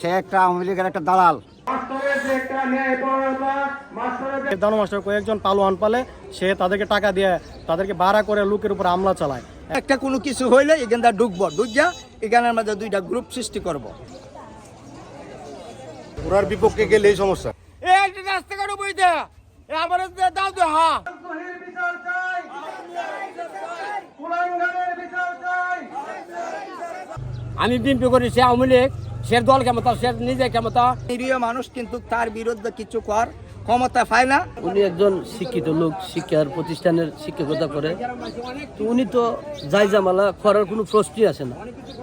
সে একটা আওয়ামী লীগের একটা দালাল। দানু মাস্টার কয়েকজন পালোয়ান পালে সে তাদেরকে টাকা দিয়ে তাদেরকে ভাড়া করে লোকের উপর হামলা চালায়। একটা কোনো কিছু হইলে এখানটা ঢুকবো ঢুকিয়া এখানের মধ্যে দুইটা গ্রুপ সৃষ্টি করব। ওনার বিপক্ষে গেলে এই সমস্যা আমি বিএনপি করি সে আওয়ামী লীগ। সে দল ক্ষমতা সে নিজে ক্ষমতা নিরীহ মানুষ কিন্তু তার বিরুদ্ধে কিছু কর ক্ষমতা পায় না। উনি একজন শিক্ষিত লোক শিক্ষার প্রতিষ্ঠানের শিক্ষকতা করে। তো উনি তো যাই জামালা করার কোনো প্রশ্নই আসে না।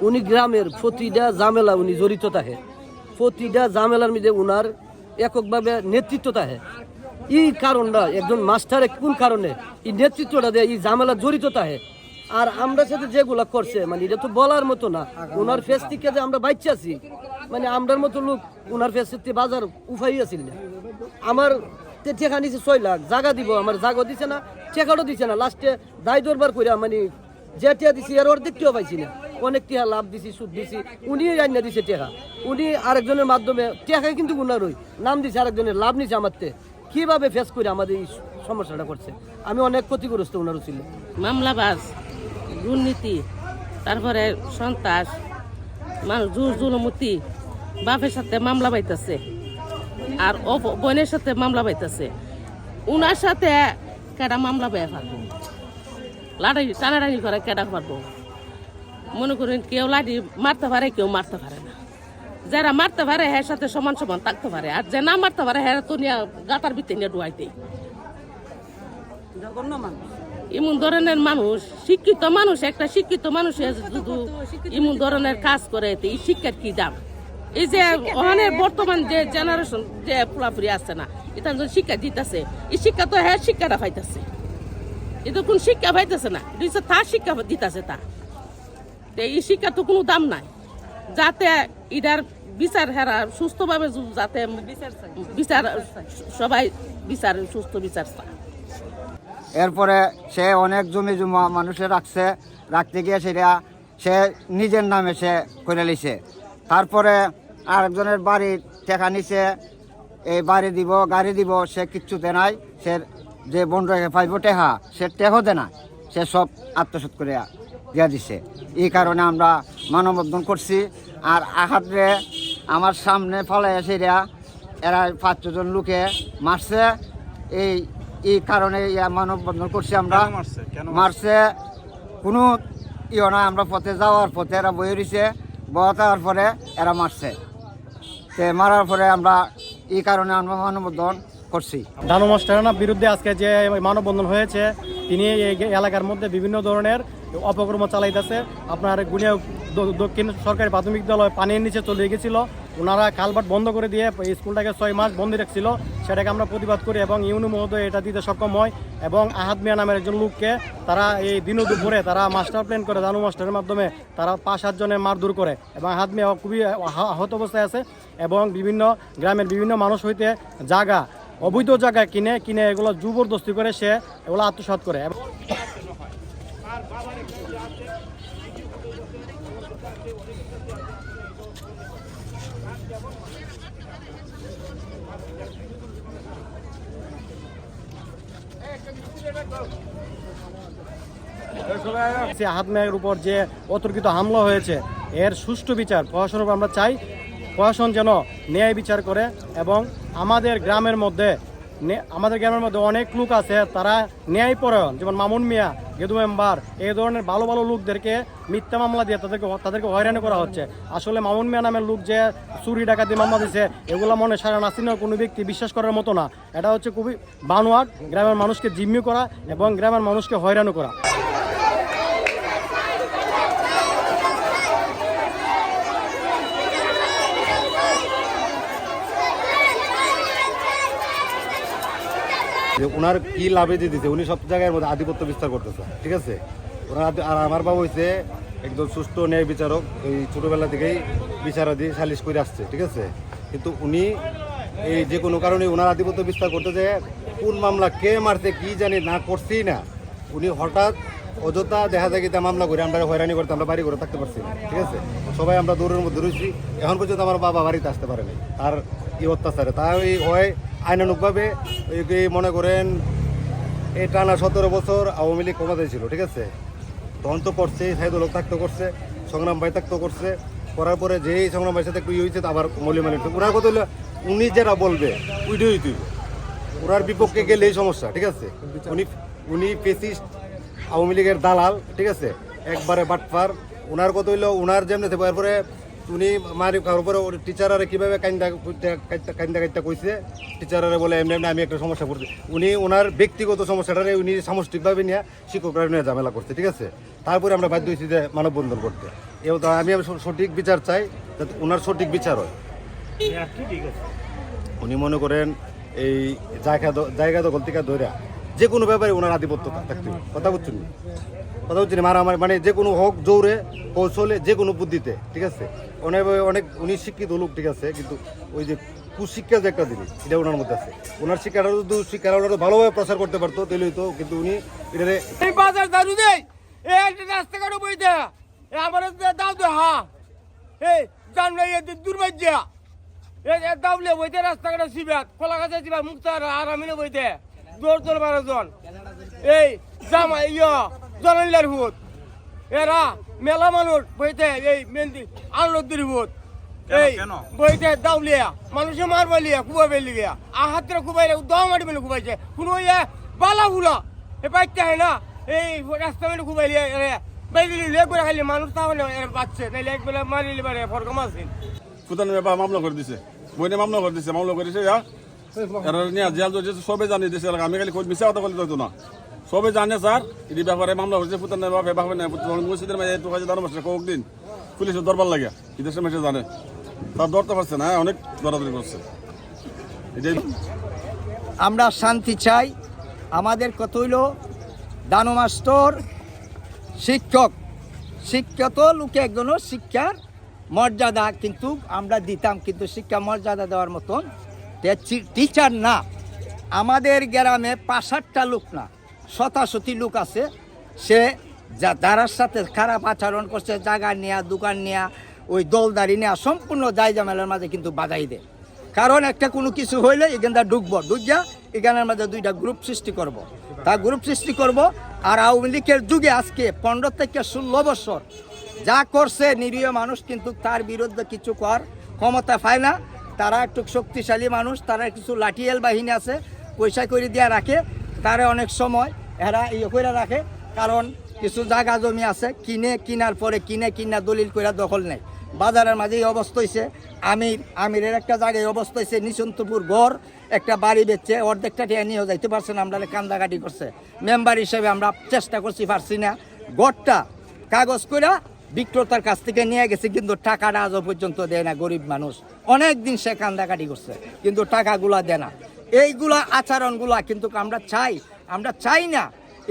উনি গ্রামের প্রতিটা জামেলা উনি জড়িত থাকে। প্রতিটা জামেলার মধ্যে উনার এককভাবে নেতৃত্ব থাকে। এই কারণটা একজন মাস্টারে কোন কারণে এই নেতৃত্বটা দেয় এই জামেলা জড়িত থাকে? আর আমরা সাথে যেগুলা করছে মানে এটা তো বলার মতো না। ওনার ফেস থেকে যে আমরা বাইচে আছি মানে আমরার মতো লোক ওনার ফেস থেকে বাজার উফাই আছিল না। আমার নিছে ছয় লাখ, জাগা দিব, আমার জাগা দিছে না টেকাও দিছে না। লাস্টে দায় দরবার কইরা মানে যে টিয়া দিছি, এর অর্ধেক টিয়া পাইছি না। অনেক টিয়া লাভ দিছি, সুদ দিছি উনি রান্না দিছে টেকা উনি আরেকজনের মাধ্যমে টেকাই কিন্তু গুনার ওই নাম দিছে, আরেকজনের লাভ নিছে আমার কীভাবে ফেস করে আমাদের এই সমস্যাটা করছে? আমি অনেক ক্ষতিগ্রস্ত ওনারও ছিল। মামলাবাজ। দুর্নীতি, তারপরে সন্ত্রাস মানুষ জোর জুলমতি, বাপের সাথে মামলা পাইতেছে, আর ও বোনের সাথে মামলা পাইতেছে। উনার সাথে কেডা মামলা পেয়ে পারব? লাড়াই, টানাটানি করে কেডা পারব? মনে করেন কেউ লাঠি মারতে পারে, কেউ মারতে পারে না। যারা মারতে পারে হ্যাঁ সাথে সমান সমান থাকতে পারে। আর যে না মারতে পারে হ্যাঁ তো নিয়ে গাতার ভিতরে নিয়ে ডুয়াইতে এমন ধরনের মানুষ, শিক্ষিত মানুষ, একটা শিক্ষিত মানুষ শুধু এমন ধরনের কাজ করে এই শিক্ষার কি দাম? এই যে ওখানে বর্তমান যে জেনারেশন যে পুরাপুরি আছে না, এটা যে শিক্ষা দিতেছে। এই শিক্ষা তো হ্যাঁ শিক্ষাটা পাইতেছে। এটা কোন শিক্ষা পাইতেছে না এটা তার শিক্ষা দিতেছে তা। এই শিক্ষা তো কোনো দাম নাই। যাতে এটার বিচার হেরা সুস্থভাবে যাতে বিচার, সবাই বিচার, সুস্থ বিচার এরপরে সে অনেক জমি জমা মানুষে রাখছে, রাখতে গিয়ে সেটা সে নিজের নামে সে করে লিছে তারপরে আরেকজনের বাড়ি টেকা নিছে, এই বাড়ি দিব, গাড়ি দিব, সে কিচ্ছুতে নাই, সে যে বন রেখে পাইব টেহা সে টেহো দে না। সে সব আত্মসাৎ করে দিয়া দিছে। এই কারণে আমরা মানববন্ধন করছি। আর আহাতরে আমার সামনে ফলে সেরা এরা পাঁচ ছজন লোকে মারছে। এই এই কারণে মানববন্ধন করছি আমরা। মারছে? কোনো ইয়ে না আমরা পথে যাওয়ার পথে এরা বয়ে রয়েছে বয়ে পরে এরা মারছে। তে মারার পরে আমরা এই কারণে আমরা মানববন্ধন করছি। দানু মাস্টারের বিরুদ্ধে আজকে যে মানববন্ধন হয়েছে তিনি এই এলাকার মধ্যে বিভিন্ন ধরনের অপকর্ম চালাইতেছে। আপনার গুনিয়া দক্ষিণ সরকারি প্রাথমিক বিদ্যালয় পানির নিচে চলে গেছিল। ওনারা কালভার্ট বন্ধ করে দিয়ে স্কুলটাকে ছয় মাস বন্ধ রাখছিল। সেটাকে আমরা প্রতিবাদ করি এবং ইউনি মহোদয় এটা দিতে সক্ষম হয় এবং আহাদ মিয়া নামের একজন লোককে তারা এই দিন দুপুরে তারা মাস্টার প্ল্যান করে দানু মাস্টারের মাধ্যমে তারা পাঁচ সাতজনের মারধর করে এবং আহাদ মিয়া খুবই আহ- আহত অবস্থায় আছে এবং বিভিন্ন গ্রামের বিভিন্ন মানুষ হইতে জায়গা অবৈধ জায়গা কিনে কিনে এগুলো জবরদস্তি করে সে এগুলো আত্মসাৎ করে। সে আহাত মেয়ের উপর যে অতর্কিত হামলা হয়েছে, এর সুষ্ঠু বিচার প্রশাসনের আমরা চাই। প্রশাসন যেন ন্যায় বিচার করে এবং আমাদের গ্রামের মধ্যে আমাদের গ্রামের মধ্যে অনেক লোক আছে, তারা ন্যায়পরায়ণ যেমন মামুন মিয়া, গেদু মেম্বার, এই ধরনের ভালো ভালো লোকদেরকে মিথ্যা মামলা দিয়ে তাদেরকে তাদেরকে হয়রানি করা হচ্ছে। আসলে মামুন মিয়া নামের লোক যে চুরি, ডাকাতি, মামলা দিছে, এগুলো মনে সারা নাসিনা কোনো ব্যক্তি বিশ্বাস করার মতো না। এটা হচ্ছে খুবই বানোয়াট, গ্রামের মানুষকে জিম্মি করা এবং গ্রামের মানুষকে হয়রানি করা। যে ওনার কি লাভে দিতেছে উনি সব জায়গার মধ্যে আধিপত্য বিস্তার করতেছে, ঠিক আছে? ওনার আর আমার বাবা হয়েছে একজন সুস্থ ন্যায় বিচারক, এই ছোটবেলা থেকেই বিচারাদি সালিশ করে আসছে, ঠিক আছে? কিন্তু উনি এই যে কোনো কারণে ওনার আধিপত্য বিস্তার করতে যে কোন মামলা কে মারছে, কি জানি না করছেই না। উনি হঠাৎ অযথা দেখা যায় কিতা মামলা করে আমরা হয়রানি করতে, আমরা বাড়ি করে থাকতে পারছি ঠিক আছে? সবাই আমরা দৌড়ের মধ্যে রয়েছি। এখন পর্যন্ত আমার বাবা বাড়িতে আসতে পারেনি আর কি অত্যাচারে। তাই হয় আইনানুকভাবে মনে করেন এই টানা সতেরো বছর আওয়ামী লীগ ক্ষমতায় ছিল, ঠিক আছে? তখন তো করছে, সাইদুল লোক থাকতে করছে, সংগ্রাম ভাই থাকতে করছে, করার পরে যেই সংগ্রাম ভাইয়ের সাথে ইয়ে হয়েছে আবার মলি মালিক ওনার কথা হলো, উনি যারা বলবে উইডিওই তুই ওনার বিপক্ষে গেলে এই সমস্যা, ঠিক আছে? উনি উনি পেসিস্ট আওয়ামী লীগের দালাল, ঠিক আছে? একবারে বাটফার ওনার কথা হইল ওনার যেমনি এরপরে উনি মারি খাওয়ার পরে টিচারারে কীভাবে কান্দা কান্দা কান্দা কইছে? টিচারারে বলে এমনি এমনি আমি একটা সমস্যা করছি উনি ওনার ব্যক্তিগত সমস্যাটারে উনি সামষ্টিকভাবে নিয়ে শিক্ষকরা নিয়ে ঝামেলা করছে, ঠিক আছে? তারপরে আমরা বাধ্য হয়েছি যে মানববন্ধন করতে। এবং তা আমি সঠিক বিচার চাই যাতে ওনার সঠিক বিচার হয়। উনি মনে করেন এই জায়গা জায়গা দখল থেকে ধরে যে কোনো ব্যাপারে ওনার আধিপত্য থাকতে। কথা বুঝছেন? কথা বুঝছেন মারামারি মানে যে কোনো হোক, জোরে কৌশলে যে কোনো বুদ্ধিতে, ঠিক আছে? অনেক অনেক উনি শিক্ষিত লোক, ঠিক আছে? কিন্তু ওই যে কুশিক্ষা যে একটা জিনিস, এটা ওনার মধ্যে আছে। ওনার শিক্ষাটা যদি শিক্ষাটা ওনারা ভালোভাবে প্রচার করতে পারতো, তাহলে হয়তো কিন্তু উনি এটারে বাজার দেই এই একটা রাস্তাঘাট বইতে আমার দাও দে হা এই এই দুর্ভাগ্য এই দাউলে বইতে রাস্তাঘাট সিবাত কলা গাছে সিবাত মুক্তার আর আমি বইতে দৌড় বারো জন। এই জামা ইয় জনাইলার হুত এরা মেলা মানুষ বইতে এই মেহেন্দি আনলদ্দির হুত এই বইতে দাউলিয়া মানুষে মারবা লিয়া কুবাবে লিয়া। আহাত্রে কুবাইলে দম মাটি মেলে কুবাইছে কোনো ইয়ে বালা ফুলা এ পাইতে হয় না। এই রাস্তা মেলে কুবাইলে এরে বাইরে লেগ করে খাইলে মানুষ তাহলে এর বাচ্চে তাই লেগ বেলা মারিলে পারে ফরকম আছে ফুটানি ব্যাপার মামলা করে দিছে। বইনে মামলা করে দিছে মামলা করেছে যা এরা নিয়ে জেল সবে জানি দিছে আমি খালি মিশা কথা বলে তো না। সবে জানে স্যার এই ব্যাপারে মামলা করেছে ফুটানি ব্যাপারে ব্যাপারে মসজিদের মাঝে একটু কাজে দাঁড়ো মাসে দিন পুলিশের দরবার লাগে এই দেশের মাসে জানে। তার ধরতে পারছে না হ্যাঁ, অনেক দরাদরি করছে। এটাই আমরা শান্তি চাই। আমাদের কত হইল? দানো মাস্টর শিক্ষক। শিক্ষিত লোকে একজনও শিক্ষার মর্যাদা কিন্তু আমরা দিতাম কিন্তু শিক্ষা মর্যাদা দেওয়ার মতন টিচার না। আমাদের গ্রামে পাঁচষাটটা লোক না। শতাশতি লোক আছে। সে যা যারার সাথে খারাপ আচরণ করছে, জায়গা নেয়া, দোকান নেয়া, ওই দলদারি নেয়া, সম্পূর্ণ দায় জামেলার মাঝে কিন্তু বাধাই দেয়। কারণ একটা কোনো কিছু হইলে এখানটা ঢুকবো, ঢুকিয়া এখানের মাঝে দুইটা গ্রুপ সৃষ্টি করব। তা গ্রুপ সৃষ্টি করব আর আওয়ামী লীগের যুগে আজকে পনেরো থেকে ষোলো বছর যা করছে নিরীহ মানুষ কিন্তু তার বিরুদ্ধে কিছু কর ক্ষমতা পায় না। তারা একটু শক্তিশালী মানুষ, তারা কিছু লাঠিয়াল বাহিনী আছে, পয়সা করে দিয়া রাখে। তারা অনেক সময় এরা ইয়ে করে রাখে, কারণ কিছু জায়গা জমি আছে, কিনে, কিনার পরে কিনে, কিনা দলিল করে দখল নেয়। বাজারের মাঝে এই অবস্থা হয়েছে আমির, আমিরের একটা জায়গায় অবস্থা হয়েছে নিচন্তপুর গড়, একটা বাড়ি বেচছে, অর্ধেকটা টিয়া নিয়েও যাইতে পারছে না আমরা কান্দাকাটি করছে। মেম্বার হিসেবে আমরা চেষ্টা করছি, পারছি না। গড়টা কাগজ করে বিক্রেতার কাছ থেকে নিয়ে গেছে, কিন্তু টাকাটা আজও পর্যন্ত দেয় না গরিব মানুষ। অনেক দিন সে কান্দাকাটি করছে, কিন্তু টাকাগুলা দেয় না। এইগুলা আচরণগুলা কিন্তু আমরা চাই। আমরা চাই না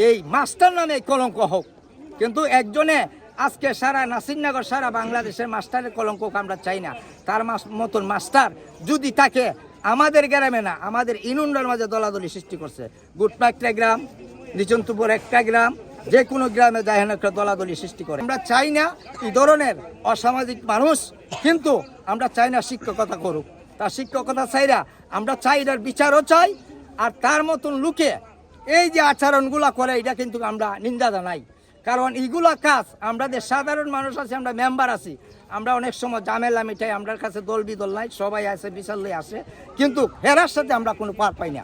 এই মাস্টার নামে কলঙ্ক হোক। কিন্তু একজনে আজকে সারা নাসিরনগর, সারা বাংলাদেশের মাস্টারের কলঙ্ক আমরা চাই না। তার মতন মাস্টার যদি তাকে আমাদের গ্রামে না, আমাদের ইনুন্ডার মাঝে দলাদলি সৃষ্টি করছে। গুটপা একটা গ্রাম, নিচন্তপুর একটা গ্রাম যে কোনো গ্রামে যায় একটা দলাদলি সৃষ্টি করে। আমরা চাই না এই ধরনের অসামাজিক মানুষ, কিন্তু আমরা চাই না শিক্ষকতা করুক। তার শিক্ষকতা চাইরা আমরা চাই এটার বিচারও চাই, আর তার মতন লোকে এই যে আচরণগুলা করে, এটা কিন্তু আমরা নিন্দা জানাই। কারণ এইগুলা কাজ, আমরা যে সাধারণ মানুষ আছি, আমরা মেম্বার আছি, আমরা অনেক সময় জামেলা মিঠাই আমরা কাছে দল বিদল নাই, সবাই আছে লই আসে, কিন্তু হেরার সাথে আমরা কোনো পার পাই না।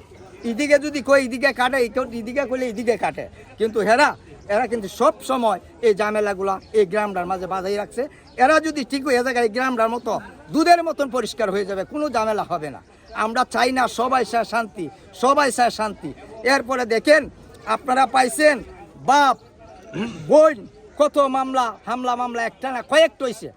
এদিকে যদি কই এদিকে কাটে এদিকে করলে এদিকে কাটে। কিন্তু হেরা, এরা কিন্তু সব সময় এই ঝামেলাগুলা এই গ্রামটার মাঝে বাধাই রাখছে। এরা যদি ঠিক হয়ে এই গ্রামটার মতো দুধের মতন পরিষ্কার হয়ে যাবে, কোনো ঝামেলা হবে না। আমরা চাই না সবাই চায় শান্তি, সবাই চায় শান্তি। এরপরে দেখেন, আপনারা পাইছেন বাপ, বোন, কত মামলা, হামলা, মামলা, একটা না কয়েকটা হয়েছে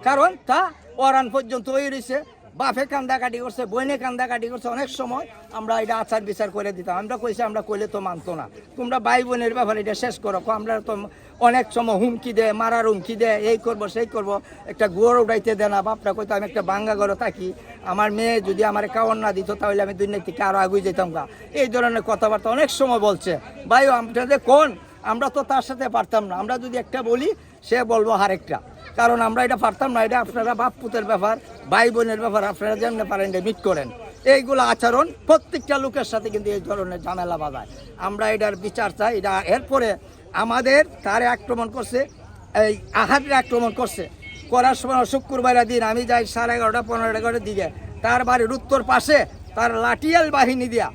কারণ তা ওরান পর্যন্ত হয়ে রয়েছে বাপে কান্দাকাটি করছে বইনে কান্দাকাটি করছে। অনেক সময় আমরা এটা আচার বিচার করে দিতাম। আমরা কইছি, আমরা কইলে তো মানতো না। তোমরা ভাই বোনের ব্যাপারে এটা শেষ করো। আমরা তো অনেক সময় হুমকি দেয়, মারার হুমকি দেয়, এই করব, সেই করব। একটা গোড় উঠাইতে দেয় না, বাপরা, কইতো আমি একটা বাঙ্গা ঘরে থাকি। আমার মেয়ে যদি আমার কাওয়ার না দিত, তাহলে আমি দুনিয়া থেকে আরও আগুয়ে যেতাম গা। এই ধরনের কথাবার্তা অনেক সময় বলছে। ভাই আপনাদের কোন? আমরা তো তার সাথে পারতাম না। আমরা যদি একটা বলি, সে বলব আরেকটা। কারণ আমরা এটা পারতাম না, এটা আপনারা বাপ পুতের ব্যাপার ভাই বোনের ব্যাপার, আপনারা যেমনি পারেন, এটা মিট করেন। এইগুলো আচরণ প্রত্যেকটা লোকের সাথে কিন্তু এই ধরনের ঝামেলা বাজায় আমরা এটার বিচার চাই, এটা এরপরে আমাদের তারে আক্রমণ করছে, এই আহারে আক্রমণ করছে। করার সময় শুক্রবার দিন, আমি যাই সাড়ে এগারোটা, পনেরো এগারোটার দিকে। তার বাড়ির উত্তর পাশে তার লাঠিয়াল বাহিনী দিয়া,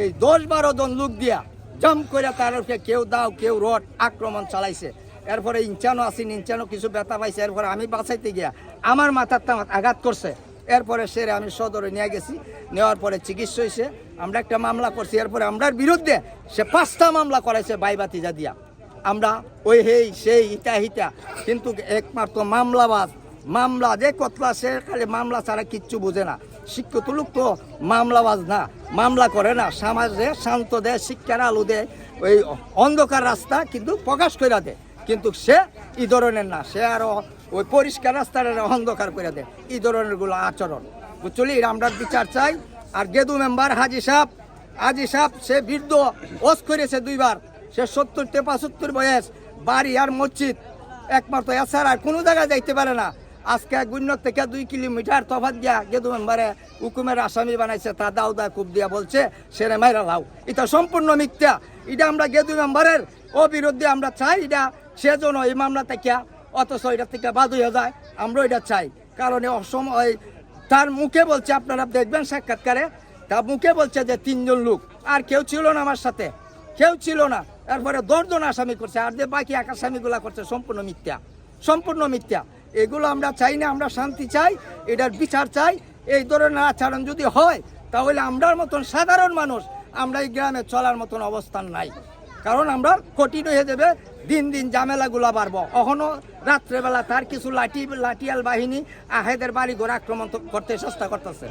এই দশ বারো জন লোক দিয়া জম করে তার কেউ দাও, কেউ রড আক্রমণ চালাইছে। এরপরে ইঞ্চানো আসেন ইঞ্চানো কিছু ব্যথা পাইছে। এরপরে আমি বাঁচাইতে গিয়া আমার মাথার তামাত আঘাত করছে। এরপরে সেরে আমি সদরে নিয়ে গেছি। নেওয়ার পরে চিকিৎসা হয়েছে আমরা একটা মামলা করছি। এরপরে আমরার বিরুদ্ধে সে পাঁচটা মামলা করাইছে বাইবাতিজা দিয়া। আমরা ওই হেই, সেই ইটা হিতা কিন্তু একমাত্র মামলাবাজ, মামলা যে কতলা সে খালি মামলা ছাড়া কিচ্ছু বোঝে না। শিক্ষিত লোক তো মামলাবাজ না, মামলা করে না। সমাজে শান্ত দেয়, শিক্ষার আলো দেয়, ওই অন্ধকার রাস্তা কিন্তু প্রকাশ করে দেয়। কিন্তু সে এই ধরনের না, সে আরও ওই পরিষ্কার রাস্তার অন্ধকার করে দেয়। এই ধরনেরগুলো আচরণ। বুঝলি? আমরা বিচার চাই। আর গেদু মেম্বার হাজি সাহেব হাজি সাহেব সে বৃদ্ধ ওস করেছে দুইবার। সে সত্তর পঁচাত্তর বয়স, বাড়ি আর মসজিদ। একমাত্র এছাড়া কোনো জায়গায় যাইতে পারে না। আজকে গুণ্য থেকে দুই কিলোমিটার তফাত দিয়া গেদু মেম্বারে হুকুমের আসামি বানাইছে, তা দাও দা কুপ দিয়া বলছে, সেরে মাইরা লাও। এটা সম্পূর্ণ মিথ্যা। এটা আমরা গেদু মেম্বারের অবিরুদ্ধে আমরা চাই, এটা সেজন্য এই মামলা থেকে, অথচ এটা থেকে বাদ হয়ে যায়। আমরা এটা চাই। কারণ অসম ওই তার মুখে বলছে, আপনারা দেখবেন সাক্ষাৎকারে, তার মুখে বলছে যে তিনজন লোক। আর কেউ ছিল না আমার সাথে। কেউ ছিল না। এরপরে দশজন আসামি করছে, আর যে বাকি এক আসামিগুলা করছে, সম্পূর্ণ মিথ্যা। সম্পূর্ণ মিথ্যা। এগুলো আমরা চাই না, আমরা শান্তি চাই, এটার বিচার চাই। এই ধরনের আচরণ যদি হয়, তাহলে আমরার মতন সাধারণ মানুষ, আমরা এই গ্রামে চলার মতন অবস্থান নাই। কারণ আমরা কঠিন হয়ে যাবে, দিন দিন ঝামেলাগুলা বাড়বো। এখনও রাত্রেবেলা তার কিছু লাঠি, লাঠিয়াল বাহিনী আহেদের বাড়ি ঘর আক্রমণ করতে চেষ্টা করতেছে।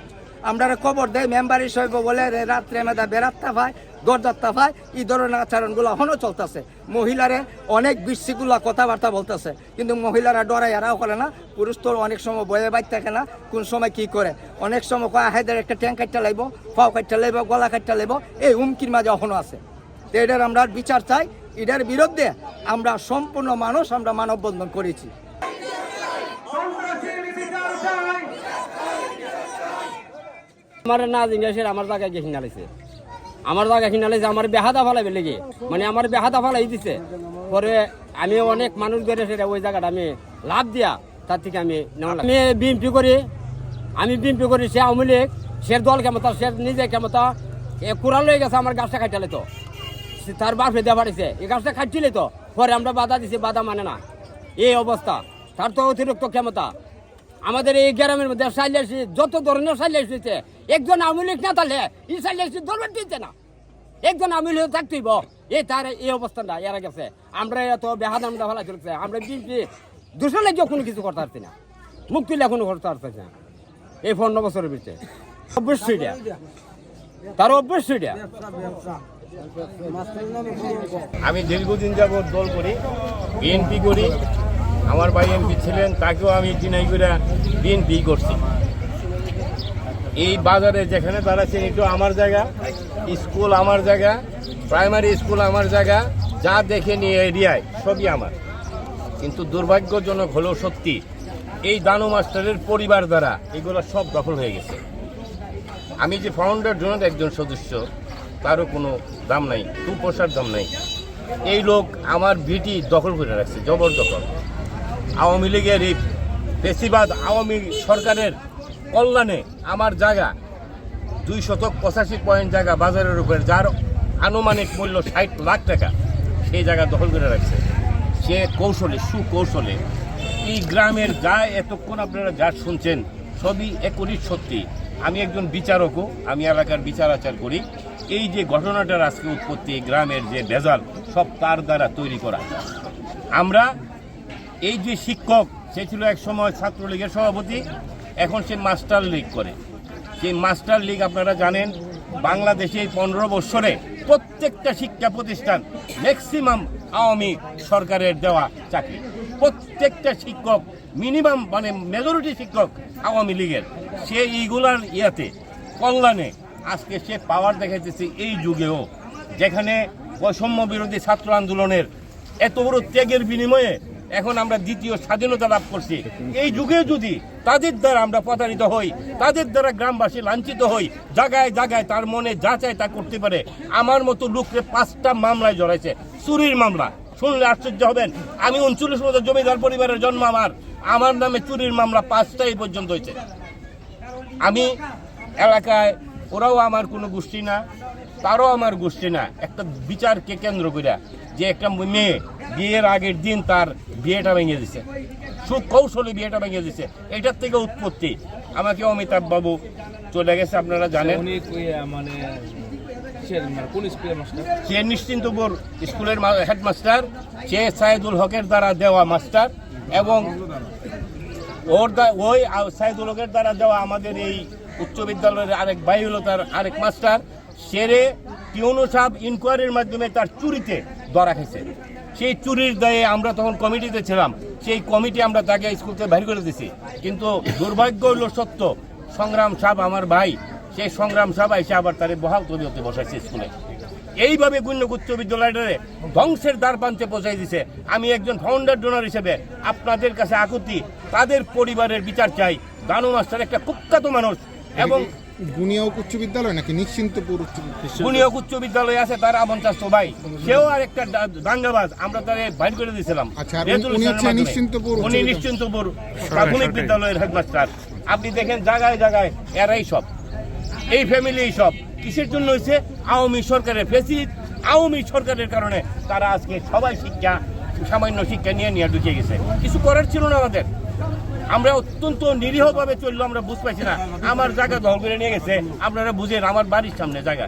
আমরা খবর দেয় মেম্বার হিসেবে বলে রাত্রে মেধা বেড়াত্তা পায় দরজাত্তা পায় এই ধরনের আচরণগুলো এখনও চলতেছে। মহিলারে অনেক বৃষ্টিগুলা কথাবার্তা বলতেছে, কিন্তু মহিলারা ডরাই এরাও করে না। পুরুষ তো অনেক সময় বয়ে বাইর থাকে না, কোন সময় কি করে। অনেক সময় কয় আহেদের একটা ট্যাঙ্ক কাটটা লাইব ফাও কাটটা লাইব গলা কাটটা লাইব এই হুমকির মাঝে এখনও আছে। তো এটার আমরা বিচার চাই, এটার বিরুদ্ধে আমরা সম্পূর্ণ মানুষ আমরা মানববন্ধন করেছি। আমার না জিজ্ঞাসা আমার জায়গায় গিয়ে কিনালাইছে আমার জায়গা কিনালাইছে আমার বেহাদা ফালাই লেগে। মানে আমার বেহাদা ফালাই দিছে। পরে আমি অনেক মানুষ ধরে সেটা ওই জায়গাটা আমি লাভ দিয়া তার থেকে আমি। আমি বিএমপি করি, আমি বিএমপি করি, সে আওয়ামী লীগ, সে দল ক্ষমতা সে নিজে ক্ষমতা এ কুড়াল হয়ে গেছে, আমার গাছটা খাইটালে তো। তার বাপে দেওয়া পারিছে এই গাছটা খাইছিলে তো, পরে আমরা বাধা দিছি, বাধা মানে না। এই অবস্থা, তার তো অতিরিক্ত ক্ষমতা। আমাদের এই গ্রামের মধ্যে সাইলেসি যত ধরনের সাইলেস হয়েছে একজন আওয়ামী লীগ না তাহলে এই সাইলেসি ধরবেন দিতে না। একজন আওয়ামী লীগ থাকতেইব এই তার এই অবস্থানটা, এরা গেছে। আমরা এত বেহাদ আমরা ভালো চলছে। আমরা বিএনপি দুশো লাগিয়ে কোনো কিছু করতে পারছি না। মুক্তি এখনও করতে পারছি না। এই পনেরো বছরের ভিতরে। অবশ্যই তার অবশ্যই আমি দীর্ঘদিন যাবৎ দল করি বিএনপি করি। আমার ভাই এমপি ছিলেন, তাকেও আমি চিনাই করে বিএনপি করছি। এই বাজারে যেখানে দাঁড়াচ্ছে এটা আমার জায়গা, স্কুল আমার জায়গা, প্রাইমারি স্কুল আমার জায়গা, যা দেখে নিয়ে এরিয়ায়, সবই আমার। কিন্তু দুর্ভাগ্যজনক হলেও সত্যি, এই দানু মাস্টারের পরিবার দ্বারা এগুলো সব দখল হয়ে গেছে। আমি যে ফাউন্ডার জন্য একজন সদস্য, তারও কোনো দাম নাই দু পয়সার দাম নাই। এই লোক আমার ভিটি দখল করে রাখছে, জবরদখল। আওয়ামী লীগের এই বেশিরভাগ আওয়ামী সরকারের কল্যাণে আমার জায়গা দুই শতক পঁচাশি পয়েন্ট জায়গা বাজারের উপর, যার আনুমানিক মূল্য ষাট লাখ টাকা, সেই জায়গা দখল করে রাখছে। সে কৌশলে, সুকৌশলে, এই গ্রামের যা এতক্ষণ আপনারা যা শুনছেন, সবই একরিশ সত্যি। আমি একজন বিচারকও, আমি এলাকার বিচার আচার করি। এই যে ঘটনাটার আজকে উৎপত্তি গ্রামের যে ভেজাল, সব তার দ্বারা তৈরি করা। আমরা এই যে শিক্ষক, সে ছিল এক সময় ছাত্রলীগের সভাপতি, এখন সে মাস্টার লীগ করে। সেই মাস্টার লীগ, আপনারা জানেন, বাংলাদেশে এই পনেরো বৎসরে প্রত্যেকটা শিক্ষা প্রতিষ্ঠান ম্যাক্সিমাম আওয়ামী সরকারের দেওয়া চাকরি। প্রত্যেকটা শিক্ষক মিনিমাম মানে মেজরিটি শিক্ষক আওয়ামী লীগের। সে এইগুলার ইয়াতে, কল্যাণে আজকে সে পাওয়ার দেখাইতেছে এই যুগেও, যেখানে বৈষম্য বিরোধী ছাত্র আন্দোলনের এত বড় ত্যাগের বিনিময়ে এখন আমরা দ্বিতীয় স্বাধীনতা লাভ করছি। এই যুগে যদি তাদের দ্বারা আমরা প্রতারিত হই, তাদের দ্বারা গ্রামবাসী লাঞ্ছিত হই জায়গায় জায়গায় তার মনে যা চায় তা করতে পারে, আমার মতো লোককে পাঁচটা মামলায় জড়াইছে, চুরির মামলা। শুনলে আশ্চর্য হবেন, আমি উনচল্লিশ বছর জমিদার পরিবারের জন্ম আমার আমার নামে চুরির মামলা পাঁচটা এই পর্যন্ত হয়েছে। আমি এলাকায় ওরাও আমার কোনো গোষ্ঠী না তারও আমার গোষ্ঠী না। একটা বিচারকে কেন্দ্র করে যে একটা মেয়ে বিয়ের আগের দিন তার বিয়েটা ভেঙে দিছে। সুকৌশলে বিয়েটা ভেঙে দিছে। এটার থেকে উৎপত্তি। আমাকে অমিতাভ বাবু চলে গেছে আপনারা জানেন। মানে সে নিশ্চিন্তপুর স্কুলের হেডমাস্টার সে সাইদুল হকের দ্বারা দেওয়া মাস্টার এবং ওর ওই সাইদুল হকের দ্বারা দেওয়া আমাদের এই উচ্চ বিদ্যালয়ের আরেক ভাই হলো তার আরেক মাস্টার, সেরে টিউনু সাহেব ইনকোয়ারির মাধ্যমে তার চুরিতে ধরা খেয়েছে। সেই চুরির দায়ে আমরা তখন কমিটিতে ছিলাম। সেই কমিটি আমরা তাকে স্কুল থেকে বাইর করে দিছি। কিন্তু দুর্ভাগ্য হলো সত্য, সংগ্রাম সাহেব আমার ভাই, সেই সংগ্রাম সাহেব এসে আবার তারে বহাল তবিয়তে বসাইছে স্কুলে। এইভাবে গুণ্য উচ্চ বিদ্যালয়টারে ধ্বংসের দ্বার প্রান্তে পৌঁছাই দিছে। আমি একজন ফাউন্ডার ডোনার হিসেবে আপনাদের কাছে আকুতি, তাদের পরিবারের বিচার চাই। দানু মাস্টার একটা কুখ্যাত মানুষ এবং উচ্চ বিদ্যালয় নাকি নিশ্চিন্তপুর উচ্চ? উচ্চ বিদ্যালয় আছে তার আমন্ত্রাস্ত ভাই সেও আর একটা দাঙ্গাবাজ আমরা তারে বাইর করে দিয়েছিলাম। আচ্ছা, উনি হচ্ছে নিশ্চিন্তপুর উনি নিশ্চিন্তপুর প্রাথমিক বিদ্যালয়ের হেডমাস্টার। আপনি দেখেন জায়গায় জায়গায় এরাই সব। এই ফ্যামিলি এই সব। কিসের জন্য হয়েছে? আওয়ামী সরকারের ফেসিদ আওয়ামী সরকারের কারণে তারা আজকে সবাই শিক্ষা সামান্য শিক্ষা নিয়ে নিয়ে ঢুকে গেছে। কিছু করার ছিল না আমাদের আমরা অত্যন্ত নিরীহভাবে চলল আমরা বুঝ পাইছি না। আমার জায়গা দল করে নিয়ে গেছে। আপনারা বুঝেন, আমার বাড়ির সামনে জায়গা।